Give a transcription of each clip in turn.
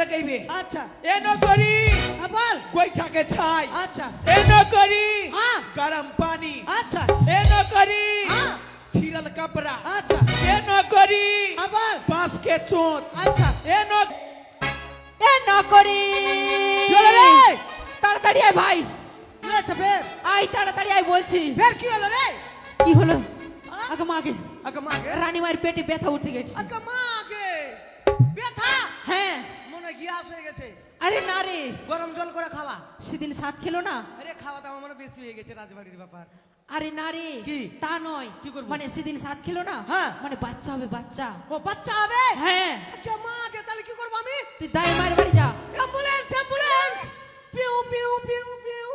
লাগাইবে। আচ্ছা। এন করি হ্যাঁ, বল। গোইঠাকে ছাই। আচ্ছা। এন করি হ্যাঁ। গরম পানি। আচ্ছা। এন করি ছিড়ল কাপড়া। আচ্ছা। এন করি হ্যাঁ, বল। বাঁশ কে চোঁচ। আচ্ছা। এন এন করি তাড়াতাড়ি আয় ভাই। কি হয়েছে বের আয় তাড়াতাড়ি আয় বলছি। বের কি হলো রে? কি হলো? আগে মাগে আগে। মাগে রানী মায়ের পেটে ব্যথা উঠে গেছে। আগে মাগে ব্যথা? হ্যাঁ। গ্যাস হয়ে গেছে। আরে না রে। গরম জল করে খাওয়া। সেদিন সাত খেলো না? আরে খাওয়া দাওয়া মানে বেশি হয়ে গেছে রাজবাড়ির ব্যাপার। আরে না রে কি? তা নয়। কি করব? মানে সেদিন সাত খেলো না? হ্যাঁ। মানে বাচ্চা হবে বাচ্চা। ও বাচ্চা হবে? হ্যাঁ। আগে মাকে তাহলে কি করব আমি? তুই দাই মায়ের বাড়ি যা। Ambulance ambulance! পিউ পিউ পিউ পিউ।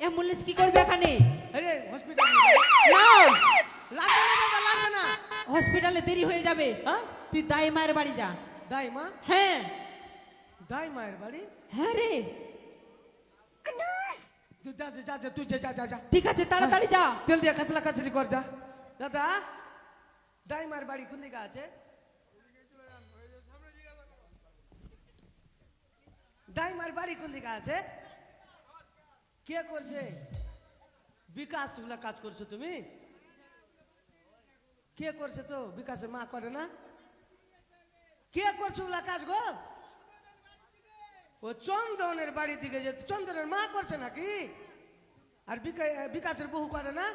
অ্যাম্বুলেন্স কি করবে এখানে? আরে হসপিটাল না। লাগবে না দাদা লাগবে না। হসপিটালে দেরি হয়ে যাবে। হ্যাঁ? তুই দাই মায়ের বাড়ি যা। দাই মা? হ্যাঁ। দাই মায়ের বাড়ি হ্যাঁ রে। তুই যা যা, যা যা তুই যা যা যা যা। ঠিক আছে তাড়াতাড়ি যা। তেল দিয়ে কাচলা কাচলি কর দা দাদা দাই মায়ের বাড়ি কোন দিকে আছে? দাই মায়ের বাড়ি কোন দিকে আছে? কে করছে? বিকাশগুলা কাজ করছ তুমি? কে করছে তো? বিকাশের মা করে না? কে করছে ওগুলা কাজ গো? ও চন্দনের বাড়ি দিকে যেত চন্দনের মা করছে নাকি? আর বিকাশের বহু করে না?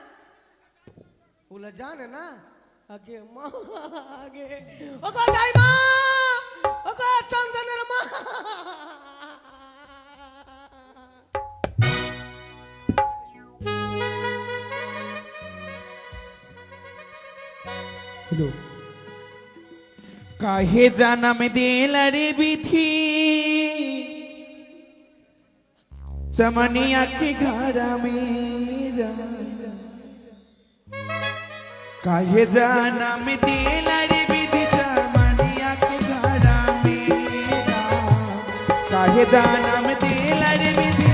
ওগুলো জানে না? আগে মা, আগে। ওগো তাই মা ওগো চন্দনের মা। কাহে জানাম দিলারে বিথি? चमनिया के घर मेरा काहे जन्म दिल रे विधि चमनिया के घर मेरा काहे जन्म दिल रे विधि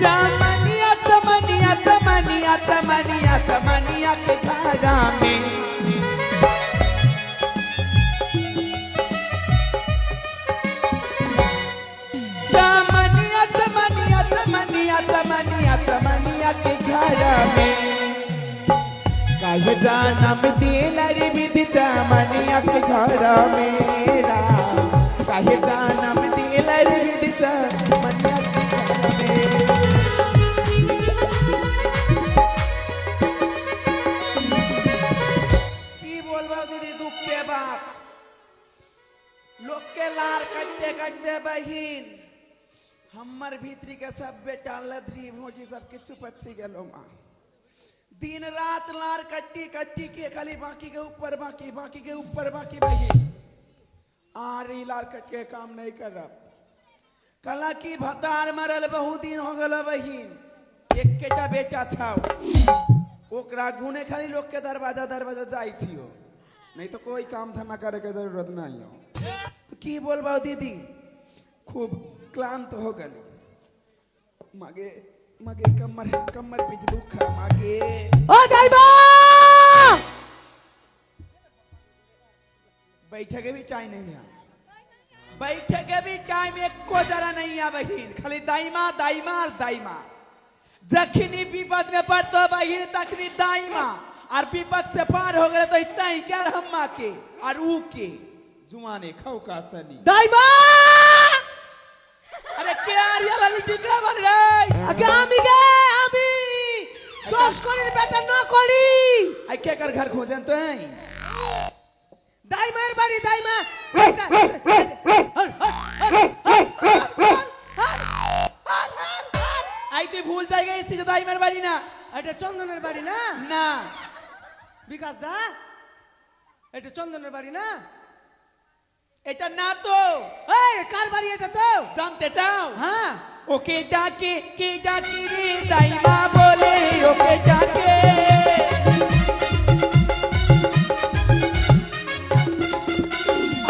चमनिया चमनिया चमनिया चमनिया चमनिया के घर হারামে কাজটা নাম দিলার বিদিটা মানে আপনি ঘরামে কাজটা নাম দিলার বিদিটা মানে আপনি কি বলব দিদি দুঃখে বাপ। লোককে লার কাঁদতে কাঁদতে বাহিন। हमर भीतरी के सब बेटा लधरी भोजी सब किछु पच्ची गेलो माँ दिन रात लार कट्टी कट्टी के खाली बाकी के ऊपर बाकी बाकी के ऊपर बाकी बहिन आरी लार कट के काम नहीं करब कला की भतार मरल बहुत दिन हो गल बहिन एक केटा बेटा छाओ ओकरा गुने खाली लोग के दरवाजा दरवाजा जाई छियो नहीं तो कोई काम धंधा करे के जरूरत नहीं हो की बोलबा दीदी खूब ಕ್ಲಾಂತ ಹೋಗಲಿ ಮಗೆ ಮಗೆ ಕಮ್ಮರ್ ಕಮ್ಮರ್ ಬಿದ್ದು ದುಃಖ ಮಗೆ ಓ ದೈವ बैठेगे भी टाइम नहीं है बैठेगे भी टाइम एक को जरा नहीं है बहन खाली दाइमा दाइमा और दाइमा जखनी विपद में पड़तो बहन तखनी दाइमा और विपद से पार हो गए तो इतना ही क्या हम्मा के और ऊ के जुआने खौका सनी दाइमा কে আর ইয়ারালি টিকরা মারি রে আগে আমি আই কে ভুল জায়গায় এসেছি দাইমার বাড়ি না। এটা চন্দনের বাড়ি না? না। বিকাশ দা এটা চন্দনের বাড়ি না? এটা না তো। এই কার বাড়ি এটা তো? জানতে চাও? হ্যাঁ। ওকে ডাকে কে ডাকে রে দাইমা বলে ওকে ডাকে।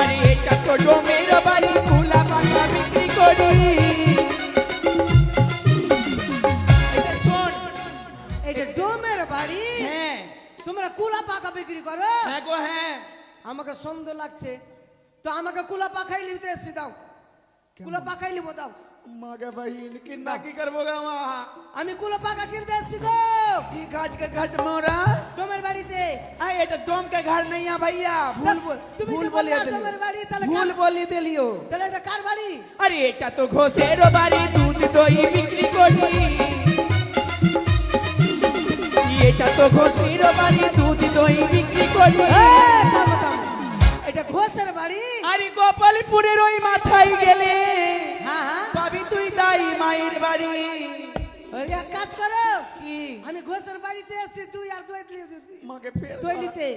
আরে এটা তো ডোমের বাড়ি খোলা বিক্রি করি। এটা শোন। এটা ডোমের বাড়ি? হ্যাঁ। তোমরা কুলা পাকা বিক্রি করো? হ্যাঁ গো হ্যাঁ। আমাকে সন্দেহ লাগছে। তো আমাকে কুলা পাখাই লিখতে এসছি দাও। কুলা পাখাই লিখব দাও। মাগে ভাই কিনা কি করব গা মা? আমি কুলা পাখা কিনতে এসছি তো। কি গাছ কে গাছ মোরা? তোমার বাড়িতে। আই এটা ডোম কে ঘর নাই আ ভাইয়া। ভুল ভুল তুমি ভুল বলি তোমার বাড়ি তাহলে ভুল বলি দিলিও। তাহলে এটা কার বাড়ি? আরে এটা তো ঘোষের বাড়ি দুধ দই বিক্রি করি। এটা তো ঘোষের বাড়ি দুধ দই বিক্রি করি। এ থামো থামো এটা ঘোষের বাড়ি। আরে গোপালপুরের ওই মাথায় গেলে। হ্যাঁ, হ্যাঁ। পাবি তুই তাই মায়ের বাড়ি। এক কাজ করো। কি? আমি ঘোষের বাড়িতে আসছি তুই আর দই মাকে ফের দই নিতে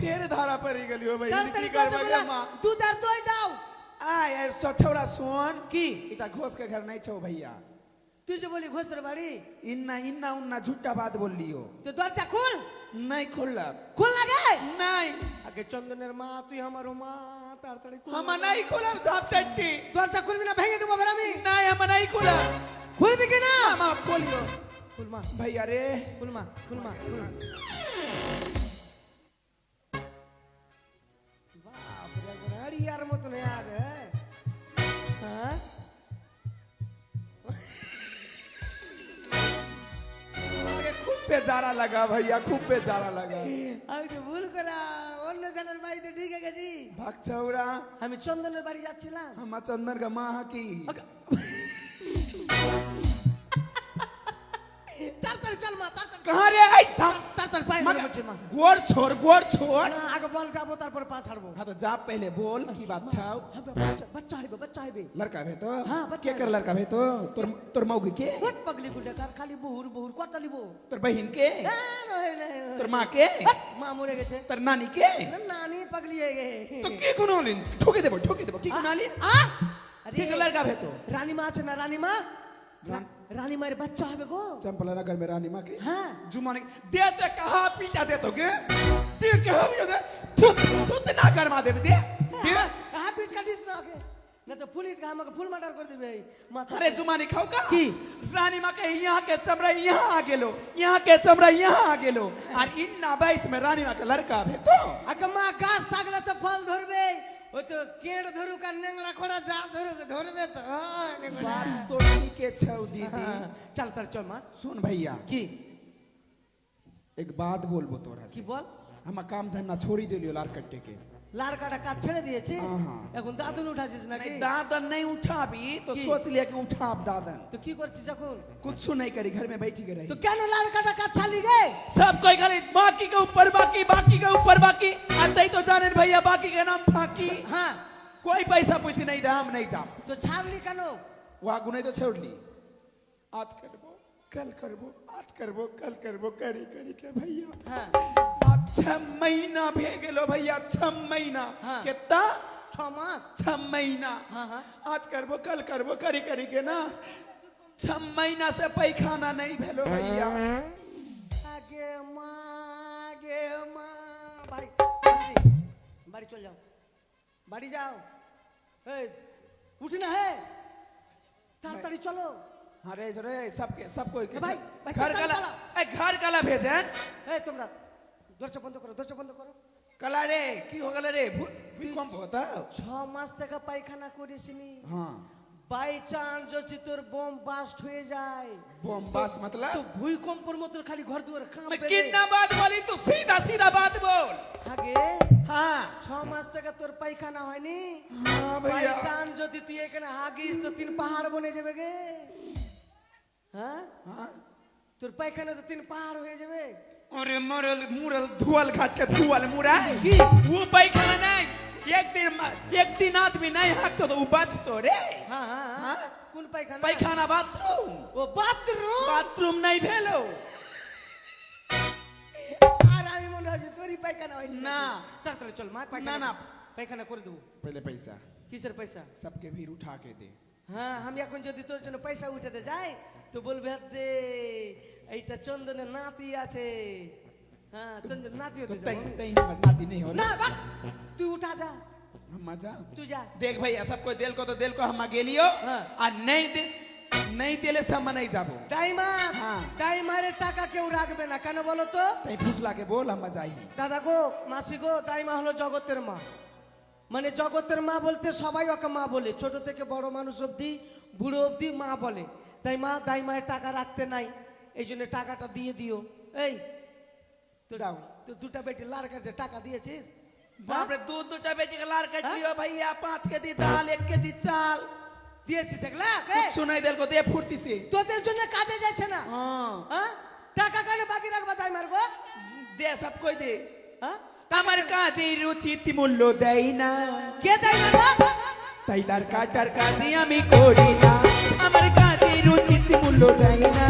ফের ধারা পড়ে গেলি ও ভাই দুধ আর দাও। আয় আর শোন। কি? এটা ঘর নাই ছো ভাইয়া। তুই যে বলি ঘোষের বাড়ি? ইন্না ইন্না উন্না ঝুট্টা বাদ বললিও। তো দরজা খুল। নাই খুললাম খুললা গে। নাই। আগে চন্দনের মা তুই আমার মা তাড়াতাড়ি খুল। আমার নাই খুললাম সব টাইটি দরজা খুলবি না ভেঙে দেবো আমি নাই আমার নাই খুললাম খুলবি কি না? আমার খুলিও। খুলমা ভাই আরে খুলমা খুলমা খুলমা বাপ রে গাড়ি আর মতন বেজারা লাগা ভাইয়া খুব বেজারা লাগা আমি তো ভুল করা অন্য জনের বাড়িতে ঢুকে গেছি। ভাগ ছাউরা আমি চন্দনের বাড়ি যাচ্ছিলাম। আমার চন্দন মা কি কাহা রে এই থাম তাড়াতাড়ি পায়ে মানে বলছি মা। গোর ছোর গোর ছোর না আগে বল যাব তারপর পা ছাড়বো। হ্যাঁ তো যা পেলে বল হ্যাঁ, কি বাচ্চাও বাচ্চা। হইবে বাচ্চা হইবে লড়কা ভে তো? হ্যাঁ কে কার লড়কা ভে তো? তোর তোর মাউগি কে কত পাগলি গুডা কার খালি বহুর বহুর কথা লিবো। তোর বহিন কে? না না তোর মা কে? মা মরে গেছে। তোর নানি কে? না নানি পাগলি হয়ে গে তো কি গুনালিন ঠকে দেব ঠকে দেব কি আছে না রানী रानी मारे बच्चा है बेगो। चंपल है ना घर में रानी माँ के। हाँ। जुमाने नहीं दे दे कहाँ पीछा दे तोगे? दे कहाँ भी दे? छुट छुट ना घर मार दे दे। दे हाँ, कहाँ पीछ का दिस के? ना तो पुलिस कहाँ मग फुल मर्डर कर देबे। मत अरे जुमाने खाओ का? की? रानी माँ के यहाँ के चमड़ा यहाँ आ गेलो यहाँ के चमड़ा यहाँ आ गेलो हाँ। और इन नाबाइस में रानी माँ का लड़का भे तो। अकमा कास तागला तो फल धोर धरबे। ওই তো কেড় ধরুক আর নেংড়া খোড়া যা ধরুক ধরবে তো হ্যাঁ, নেংড়া। बात तो ठीक है छौ दीदी চল তার চল মা सुन भैया কি एक बात बोलबो तोरा কি से বল हम काम धंधा छोड़ी दिलियो लार कट्टे के লার কাটা কাজ ছেড়ে দিয়েছিস আহা। এখন দাদুন উঠাছিস নাকি नहीं दादन नहीं उठाबी तो की? सोच लिया कि उठाब दादन তো কি করছিস এখন कुछ नहीं करी घर में बैठी के रही তো কেন লার কাটা কাজ ছাড়লি গে सब कोई खाली बाकी के ऊपर बाकी बाकी के ऊपर बाकी अंदर तो जाने भैया बाकी के नाम फाकी হ্যাঁ कोई पैसा पूछी नहीं दे हम नहीं जा তো ছাড়লি কেন वहाँ गुने तो छोड़ ली आज करबो कल करबो आज करबो कल करबो करी करी के भैया হ্যাঁ आज छह महीना भे गेलो भैया छह महीना हाँ। कितना ছ মাস छह महीना हाँ, हाँ। आज करबो कल करबो करी करी के ना छह महीना से पैखाना नहीं भेलो भैया আগে মা আগে মা বাড়ি আসি। বাড়ি চল যাও বাড়ি যাও এই উঠি না হে তাড়াতাড়ি চলো अरे रे सबके सबको ए भाई, भाई, घर चल, कला चला। ए घर कला भेजे এই তোমরা দরজা বন্ধ করো দরজা বন্ধ করো कला रे की हो गला रे भू- भूकंप होता ছ মাস থেকে পায়খানা করিসনি हाँ বাই চান্স যদি তোর বোম বাস্ট হয়ে যায় बम बास्ट তো मतलब ভূমিকম্পর মতো খালি ঘর দুয়ার मैं কাঁপবে রে। कितना बात बोली तू सीधा सीधा बात बोल আগে हाँ ছ মাস থেকে তোর পায়খানা হয়নি हाँ বাই भैया চান্স যদি তুই এখানে হাগিস তো তিন পাহাড় বনে যাবে গে হ্যাঁ हाँ তোর পায়খানা তো তিন পাহাড় হয়ে যাবে ওরে মরল মুরল ধুয়াল ঘাটকে ধুয়াল মুরায় কি ও পায়খানা নাই একদিন একদিন আদমি নাই হাঁকতো তো ও বাঁচতো রে কোন পায়খানা পায়খানা বাথরুম ও বাথরুম বাথরুম নাই ফেলো আর আমি মনে হচ্ছে তোরই পায়খানা হয় না তাড়াতাড়ি চল মা পায়খানা না পায়খানা করে দেবো পেলে পয়সা কিসের পয়সা সবকে ভিড় উঠা কে দে হ্যাঁ আমি এখন যদি তোর জন্য পয়সা উঠাতে যাই তো বলবে হাত এইটা চন্দনের নাতি আছে হ্যাঁ চন্দনের নাতি तो হতে तई যাবো। तई हमर नाती नहीं हो না বাক, তুই উঠা যা हम मजा তুই যা देख भैया सबको दिल को तो दिल को हम गेलियो हाँ। और नहीं दे नहीं दिले से हम नहीं जाबो টাইমার হ্যাঁ। টাইমারে টাকা কেউ রাখবে না কেন বলো তো তাই ফুসলাকে বল আমরা যাই দাদা গো মাসি গো দাইমা হলো জগতের মা মানে জগতের মা বলতে সবাই ওকে মা বলে ছোট থেকে বড় মানুষ অবধি বুড়ো অবধি মা বলে তাই মা দাইমায়ের টাকা রাখতে নাই এই জন্য টাকাটা দিয়ে দিও। এই তো দাও। তো দুটা বেটি লার কাছে টাকা দিয়েছিস? বাপরে দু দুটা বেটি লার কাছে হ্যাঁ? দিও ভাইয়া পাঁচ কেজি ডাল এক কেজি চাল। দিয়েছিস এগুলা শোনাই দেল কত ফুটতিছে। তোদের জন্য কাজে যাচ্ছে না। হ্যাঁ।, হ্যাঁ? টাকা কেন বাকি রাখবা তাই মারবো? দে সব কই দে। হ্যাঁ? আমার কাজে রুচিত মূল্য দেই না। কে দেয় না তাইলার কাটার কাজে আমি করি না। আমার কাজে রুচিত মূল্য দেই না।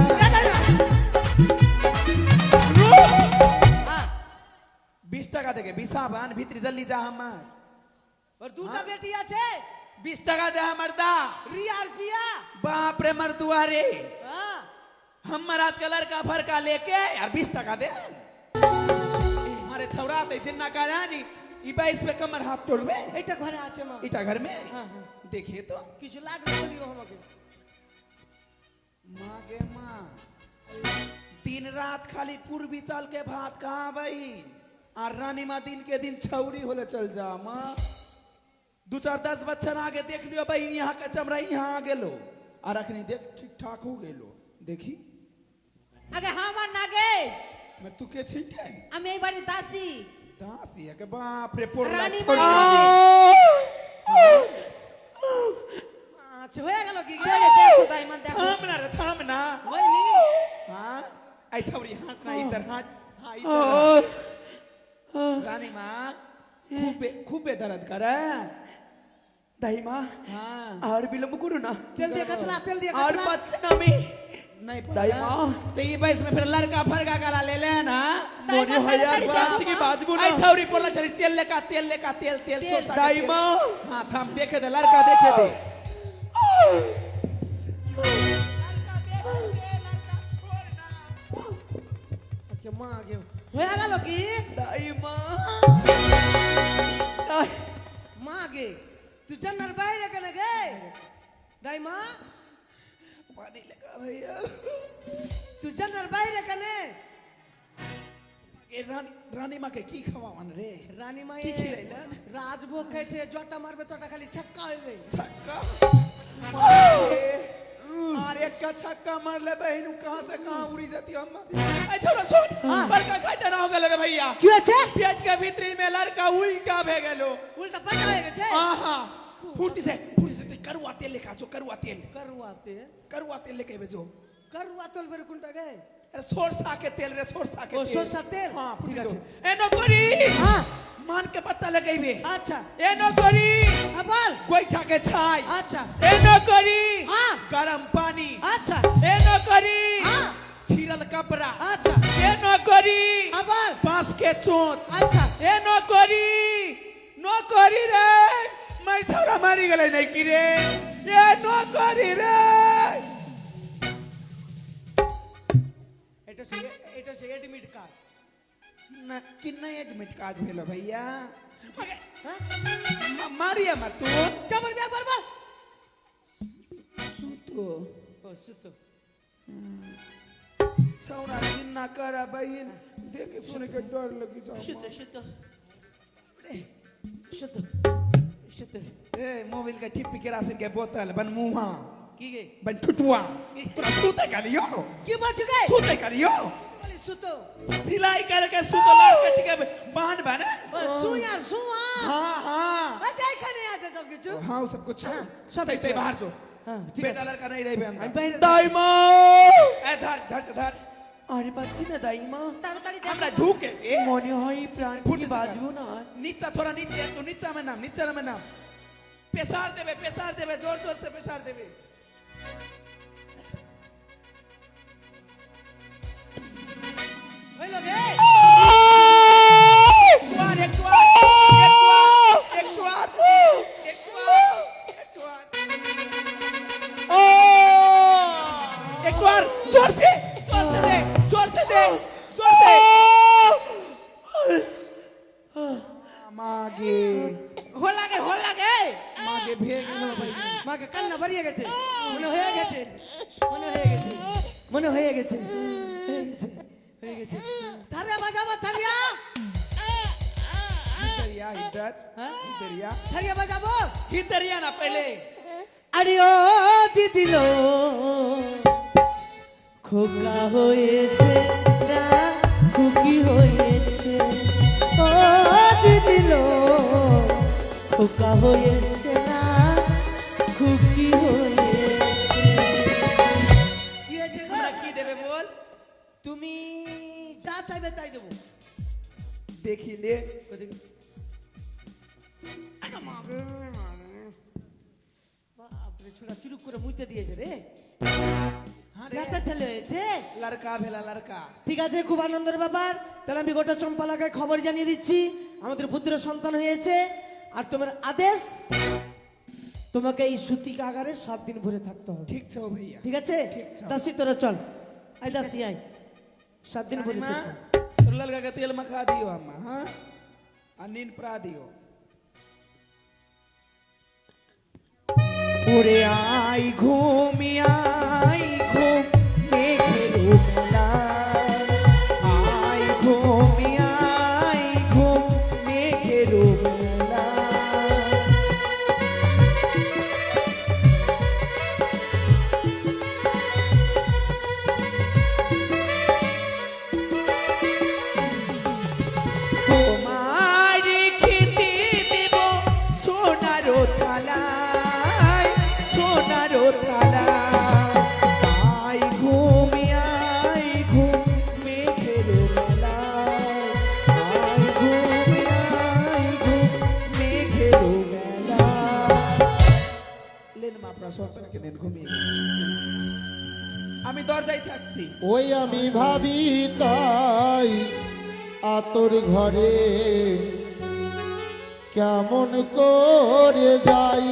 টাকা থেকে বিশাবান ভিতরে জল্দি যা আমার ওর দুটা বেটি আছে बीस टका दे हमर दा রিয়া আর পিয়া बाप रे मर दुआरे হ্যাঁ हमर रात का लड़का भरका लेके यार बीस टका दे हमारे छौरा ते जिन्ना का रानी ई बाईस में कमर हाथ तोड़बे এইটা ঘরে আছে মা इटा घर में हाँ, हाँ। देखिए तो কিছু লাগবে বলিও আমাকে माँ गे माँ दिन रात खाली पूर्वी चाल के भात कहाँ भाई और रानी माँ दिन के दिन छौरी होले चल जा माँ दो चार दस बच्चन आगे देख लियो भाई यहाँ का चमड़ा यहाँ आ गेलो और अखनी देख ठीक ठाक हो गेलो देखी আগে আমার নাগে मैं तू के छिंटे আমি এই বাড়ির দাসী दासी है के बाप रे पोरला রানী थोड़ी- আচ্ছা হয়ে গেল কি দেখো, দেখো দাইমা দেখো थामना रे थामना হয়নি हाँ आई छौरी हाथ ना इधर हाथ हाँ इधर रानी माँ खूप बे- खूप बेदरद दही माँ हाँ। और विलंब करो ना। तेल दिया कचला तेल दिया कचला। और बच्चे ना मी। नहीं पता। दही माँ। तो ये बस में फिर लड़का फरका करा ले ले ना। दाई मोनी माँ, बात की बात बोलो। आई छौरी पोला चली तेल ले का तेल ले का तेल तेल। सो सारे दही माँ हाँ थाम देखे दे लड़का देखे दे। के माँ आ गयो হয়ে গেল কি? তাই মা। মা গে তুই জান্নার বাইরে কেন গে? তাই মা। পানি লাগা ভাইয়া। তুই জান্নার বাইরে কেন? রানীমাকে কি খাওয়ান রে? রানীমা কি খিলাইলেন? রাজভোগ খাইছে জটা মারবে তোটা খালি ছাক্কা হইলে ছাক্কা और एक का छक्का मार ले बहन कहाँ से कहाँ उड़ी जाती अम्मा अच्छा रे सुन बड़का घटना हो गेल रे भैया क्यों छे पेट के भीतरी में लड़का उल्टा भे गेलो उल्टा पड़ गए छे हाँ हाँ फूर्ति से फूर्ति से करुआ तेल लेखा जो करुआ तेल करुआ तेल करुआ तेल लेके भेजो करुआ तेल पर कुंटा गए सोरसा तेल रे सोरसा के सोरसा तेल हाँ ठीक एनो गोरी हाँ मान पता लगे अच्छा एनो गोरी अबल गोईठा के अच्छा एनो गोरी हाँ गरम पानी अच्छा एनो गोरी हाँ छिरल कपड़ा अच्छा एनो गोरी अबल बांस के अच्छा एनो गोरी नो रे मैं छोरा मारी गले नहीं की रे ये नो रे এটা সে এটা সে এডমিট কার্ড ना कितना एक मिनट काट भेलो भैया হ্যাঁ म- मारिया मत तू চাবল ব্যাগ বল বল तू ও সুতো छौरा जिन्ना करा बहन देख के सुन के डर लगी जाओ সুতো সুতো সুতো সুতো ए मोबाइल का टिप केरासिन के बोतल बन मुहा কি গে बन ठुटुआ तोरा सूते का लियो কি বলছ গে सूते का लियो বলি সুতো सिलाई करके सूतो लाल कट के बांध बने ও সুয়া সুয়া हाँ हाँ আচ্ছা এখানে আছে সব কিছু हाँ वो सब कुछ सब सब कुछ ते है। बाहर जो হ্যাঁ ঠিক बेटा আছে लड़का नहीं रहे আমি अंदर বাইরে দাই মা ए धर धर धर আর পাচ্ছি না দাই মা তাড়াতাড়ি हमरा দেখো ढूके ए মনে হয় প্রাণ फुर्ती কি से বাজবো না नीचा थोड़ा नीचे तो नीचा में नाम नीचा में नाम पेसार देवे पेसार देवे जोर जोर से पेसार देवे বোকা হয়েছে না? খুকি হয়েছে। কি দেবে বল? তুমি যা চাইবে তাই দেবো। দেখিলে। বাপরে ছোড়া চুরুক করে মুইতে দিয়েছে রে। চলে হয়েছে? লড়কা ভেলা লড়কা। ঠিক আছে খুব আনন্দের ব্যাপার। তাহলে আমি গোটা চম্পালাকায় খবর জানিয়ে দিচ্ছি। আমাদের পুত্র সন্তান হয়েছে। আর তোমার আদেশ তোমাকে এই সুতি কাগারে সাত দিন ভরে থাকতে হবে। ঠিক আছে ভাইয়া। ঠিক আছে? দাসি তোরা চল। আই দাসি আই সাত দিন ভরে তোর কাকা তেল মাখা দিও আম্মা হ্যাঁ? আর নিন প্রা দিও। ঘুরে আই ঘুম নেন আমি দরজায় থাকছি। ওই আমি ভাবি তাই আতর ঘরে কেমন করে যাই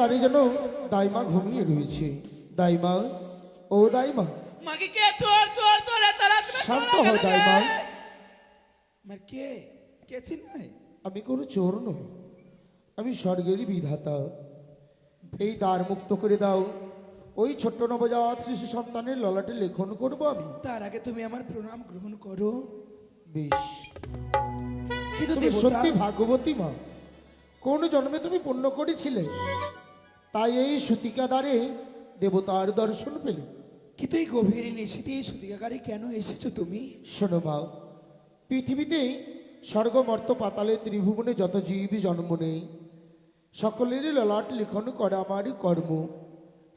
দাঁড়িয়ে যেন দাইমা ঘুমিয়ে রয়েছে। দাইমা ও দাইমা। মাকে কে চোর চোর চোর এত রাত্রে শান্ত হও, দাইমা। মার কে? কে চিনাই আমি কোনো চোর নই। আমি স্বর্গেরই বিধাতা। এই দ্বার মুক্ত করে দাও। ওই ছোট্ট নবজাত শিশু সন্তানের ললাটে লেখন করব আমি। তার আগে তুমি আমার প্রণাম গ্রহণ করো। বেশ। কিন্তু সত্যি ভাগ্যবতী মা। কোন জন্মে তুমি পুণ্য করেছিলে? তাই এই সুতিকা দ্বারে দেবতার দর্শন পেলে। কিন্তু এই গভীর নিশীতে এই সুতিকাকারে কেন এসেছ তুমি? শোনো মা পৃথিবীতে স্বর্গ মর্ত পাতালে ত্রিভুবনে যত জীব জন্ম নেই সকলেরই ললাট লিখন করে আমারই কর্ম।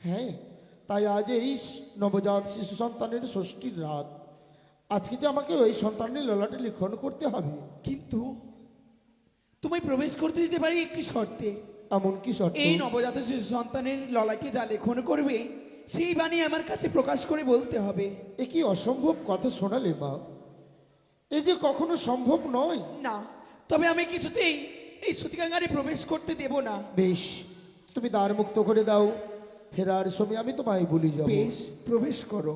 হ্যাঁ তাই আজ এই নবজাত শিশু সন্তানের ষষ্ঠীর রাত। আজকে যে আমাকে ওই সন্তানের ললাটে লিখন করতে হবে। কিন্তু তুমি প্রবেশ করতে দিতে পারি একটি শর্তে। এমন কি শর্ত। এই নবজাত শিশু সন্তানের ললাকে যা লেখন করবে সেই বাণী আমার কাছে প্রকাশ করে বলতে হবে। এ কি অসম্ভব কথা শোনালে মা? এই যে কখনো সম্ভব নয়। না তবে আমি কিছুতেই এই সুতিকাঙ্গারে প্রবেশ করতে দেব না। বেশ তুমি দ্বার মুক্ত করে দাও। ফেরার সময় আমি তোমায় বলি যাব। বেশ প্রবেশ করো।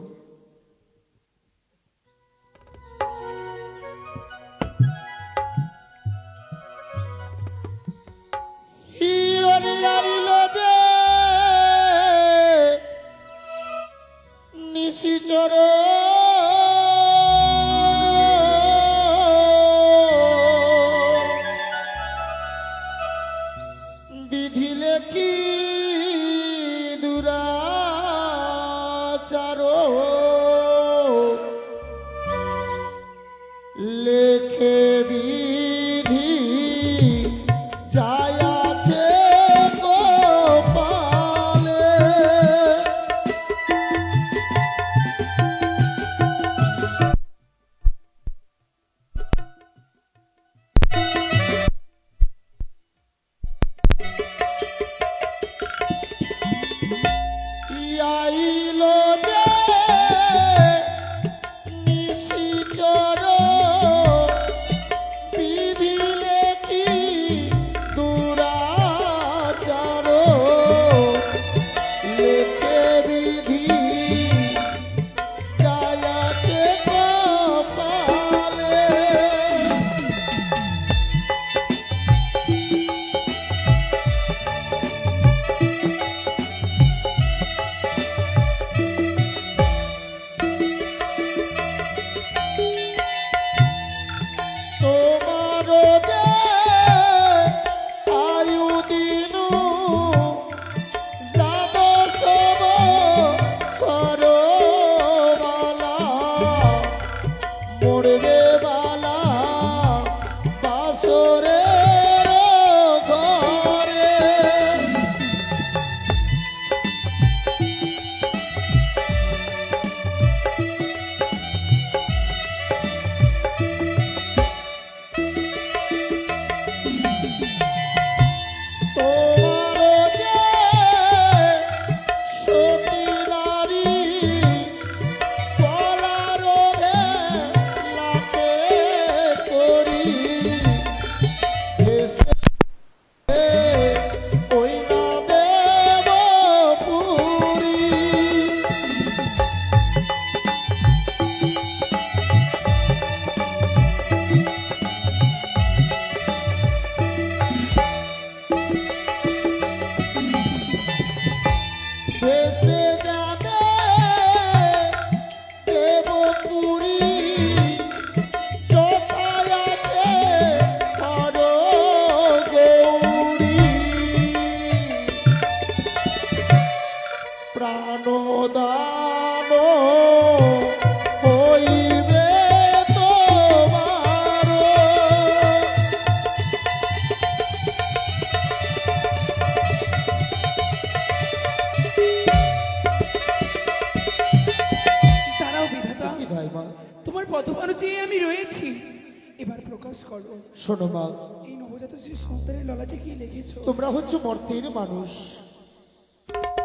হচ্ছে মর্তের মানুষ।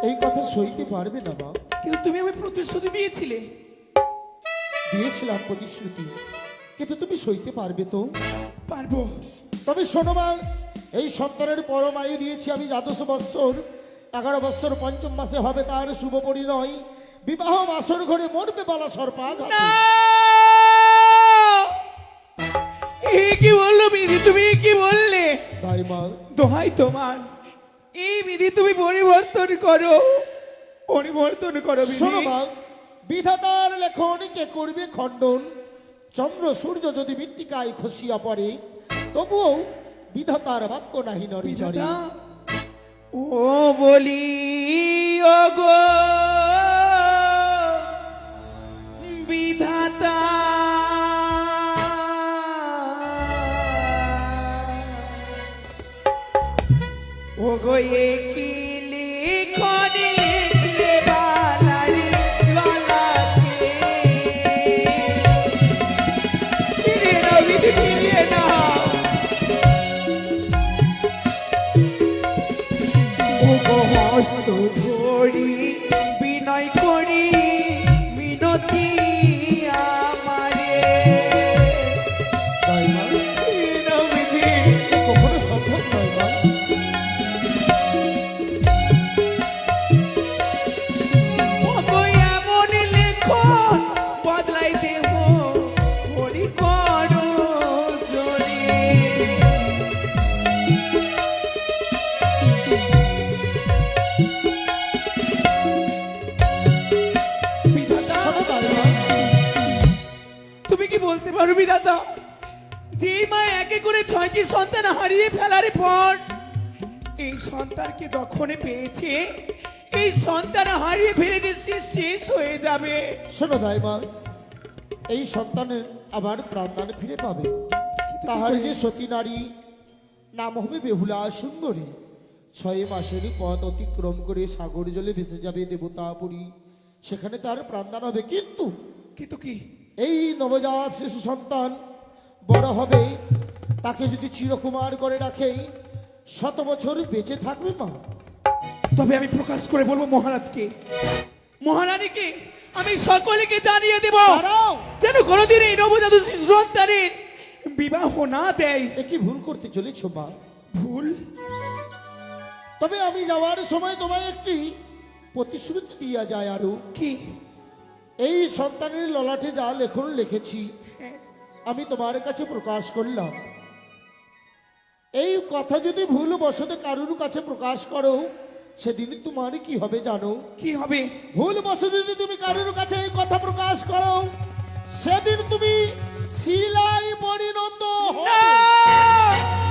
এই কথা সইতে পারবে না মা। কিন্তু তুমি আমি প্রতিশ্রুতি দিয়েছিলে। দিয়েছিলাম প্রতিশ্রুতি। কিন্তু তুমি সইতে পারবে তো? পারব। তবে শোনো মা এই সন্তানের পরম আয়ু দিয়েছি আমি দ্বাদশ বৎসর। এগারো বৎসর পঞ্চম মাসে হবে তার শুভ পরিণয়। বিবাহ বাসর ঘরে মরবে বালা সর্পাঘাত এই কি বলল বিধি? তুমি কি বললে? তাই মা দোহাই তোমার। এই বিধি তুমি পরিবর্তন করো। পরিবর্তন করো শোনো মা বিধাতার লেখন কে করবে খণ্ডন? চন্দ্র সূর্য যদি মৃত্তিকায় খসিয়া পড়ে তবুও বিধাতার বাক্য নাহি নরি ও বলি ও সন্তানকে যখনই পেয়েছে এই সন্তান হারিয়ে ফেলেছে সে শেষ হয়ে যাবে। শোনো তাই মা এই সন্তানে আবার প্রাণদান ফিরে পাবে। তাহার যে সতী নারী নাম হবে বেহুলা সুন্দরী। ছয় মাসের পথ অতিক্রম করে সাগর জলে ভেসে যাবে দেবতাপুরী। সেখানে তার প্রাণদান হবে। কিন্তু কিন্তু কি? এই নবজাত শিশু সন্তান বড় হবে তাকে যদি চিরকুমার করে রাখে শত বছর বেঁচে থাকবে মা। তবে আমি প্রকাশ করে বলব মহারাজকে মহারানীকে আমি সকলকে জানিয়ে দেব যেন কোনোদিন এই নবজাত শিশু সন্তানের বিবাহ না দেয়। একই ভুল করতে চলেছ মা? ভুল? তবে আমি যাওয়ার সময় তোমায় একটি প্রতিশ্রুতি দিয়া যায় আরও। কি? এই সন্তানের ললাটে যা লেখন লিখেছি আমি তোমার কাছে প্রকাশ করলাম। এই কথা যদি ভুল বসত কারুর কাছে প্রকাশ করো সেদিন তোমার কি হবে জানো? কি হবে? ভুল বসত যদি তুমি কারুর কাছে এই কথা প্রকাশ করো সেদিন তুমি শিলাই পরিণত হবে।